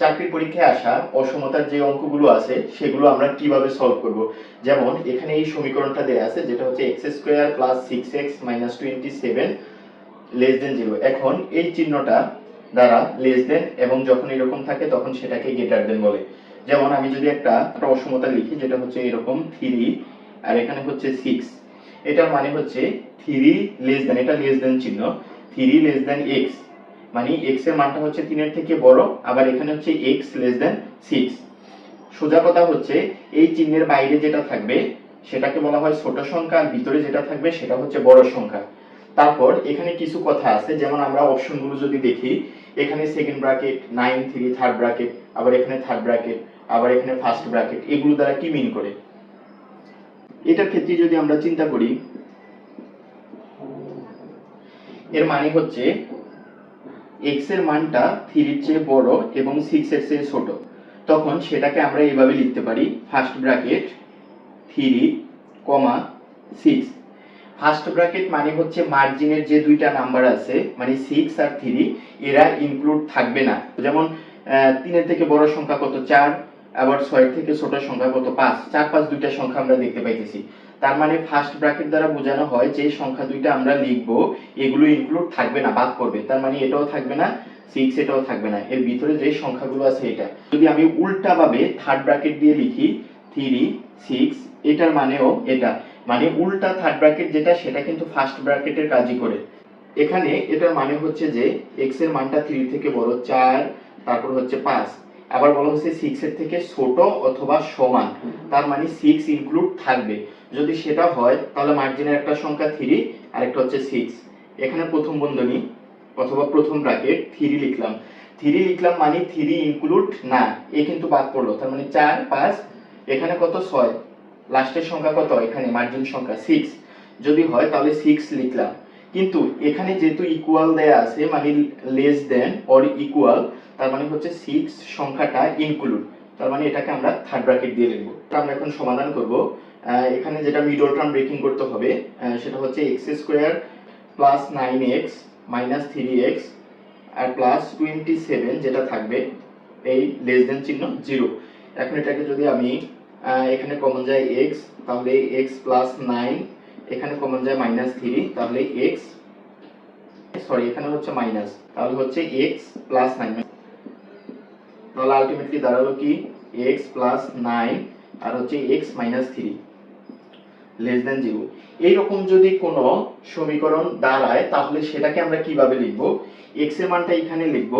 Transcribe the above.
চাকরির পরীক্ষায় আসা অসমতার যে অঙ্কগুলো আছে, সেগুলো আমরা কীভাবে সলভ করব? যেমন, এখানে এই সমীকরণটা দেওয়া আছে, যেটা হচ্ছে x square plus six x minus twenty seven less than zero এখন এই চিহ্নটা দ্বারা লেস দেন এবং যখন এরকম থাকে, তখন সেটাকে গেটার দেন বলে। যেমন, আমি যদি একটা একটা অসমতা লিখি, যেটা হচ্ছে এরকম থ্রি আর এখানে হচ্ছে সিক্স এটার মানে হচ্ছে থ্রি লেস দেন এটা লেস দেন চিহ্ন থ্রি লেস দেন এক্স মানে এক্সের মানটা হচ্ছে তিনের থেকে বড়, আবার এখানে হচ্ছে এক্স লেস দেন সিক্স সোজা কথা হচ্ছে, এই চিহ্নের বাইরে যেটা থাকবে, সেটাকে বলা হয় ছোট সংখ্যা, আর ভিতরে যেটা থাকবে সেটা হচ্ছে বড় সংখ্যা। তারপর এখানে কিছু কথা আছে, যেমন আমরা অপশনগুলো যদি দেখি, এখানে second bracket nine three third bracket আবার এখানে থার্ড ব্র্যাকেট আবার এখানে ফার্স্ট ব্র্যাকেট এগুলো দ্বারা কি মিন করে? এটার ক্ষেত্রে যদি আমরা চিন্তা করি, এর মানে হচ্ছে এক্সের মানটা থ্রির চেয়ে বড় এবং সিক্স এর চেয়ে ছোট। তখন সেটাকে আমরা এইভাবে লিখতে পারি first bracket three comma six first bracket মানে হচ্ছে মার্জিনের যে দুইটা নাম্বার আছে মানে সিক্স আর থ্রি এরা ইনক্লুড থাকবে না। যেমন তিনের থেকে বড় সংখ্যা কত? চার। আবার ছয়ের থেকে ছোট সংখ্যা কত? পাঁচ। চার, পাঁচ দুইটা সংখ্যা আমরা দেখতে পাইতেছি। তার মানে ফার্স্ট ব্র্যাকেট দ্বারা বোঝানো হয় যে সংখ্যা দুইটা আমরা লিখব, এগুলো ইনক্লুড থাকবে না, বাদ করবে তার মানে এটাও থাকবে না সিক্স এটাও থাকবে না। এর ভিতরে যে সংখ্যাগুলো আছে এটা। যদি আমি উল্টা ভাবে থার্ড ব্র্যাকেট দিয়ে লিখি থ্রি সিক্স এটার মানেও এটা। মানে উল্টা থার্ড ব্র্যাকেট যেটা, সেটা কিন্তু ফার্স্ট ব্র্যাকেটের কাজই করে। এখানে এটার মানে হচ্ছে যে এক্সের মানটা থ্রি থেকে বড়, চার, তারপর হচ্ছে পাঁচ। আবার বলা হচ্ছে সিক্স এর থেকে ছোট অথবা সমান, তার মানে সিক্স ইনক্লুড থাকবে। যদি সেটা হয়, তাহলে মার্জিনের একটা সংখ্যা থ্রি আর একটা হচ্ছে সিক্স এখানে প্রথম বন্ধনী অথবা প্রথম ব্র্যাকেট থ্রি লিখলাম। থ্রি লিখলাম মানে থ্রি ইনক্লুড না, এ কিন্তু বাদ পড়ল, তার মানে চার, পাঁচ, এখানে কত ছয়? লাস্টের সংখ্যা কত? এখানে মার্জিন সংখ্যা সিক্স যদি হয়, তাহলে সিক্স লিখলাম। কিন্তু এখানে যেহেতু ইকুয়াল দেয়া আছে মানে লেস দেন অর ইকুয়াল তার মানে হচ্ছে সিক্স সংখ্যাটা ইনক্লুড তার মানে এটাকে আমরা থার্ড ব্র্যাকেট দিয়ে লিখব। আমরা এখন সমাধান করব। এখানে যেটা মিডল টার্ম ব্রেকিং করতে হবে সেটা হচ্ছে x square plus nine x minus three x আর প্লাস টোয়েন্টি সেভেন যেটা থাকবে, এই লেস দেন চিহ্ন জিরো এখন এটাকে যদি আমি এখানে কমন যায় এক্স তাহলে এক্স প্লাস নাইন এখানে কমন যায় মাইনাস থ্রি তাহলে এক্স সরি এখানে হচ্ছে মাইনাস তাহলে হচ্ছে এক্স প্লাস নাইন তাহলে আলটিমেটলি দাঁড়াল কি? এক্স প্লাস নাইন আর হচ্ছে x minus three less than zero এইরকম যদি কোনো সমীকরণ দাঁড়ায়, তাহলে সেটাকে আমরা কীভাবে লিখব? এক্সের মানটা এখানে লিখব।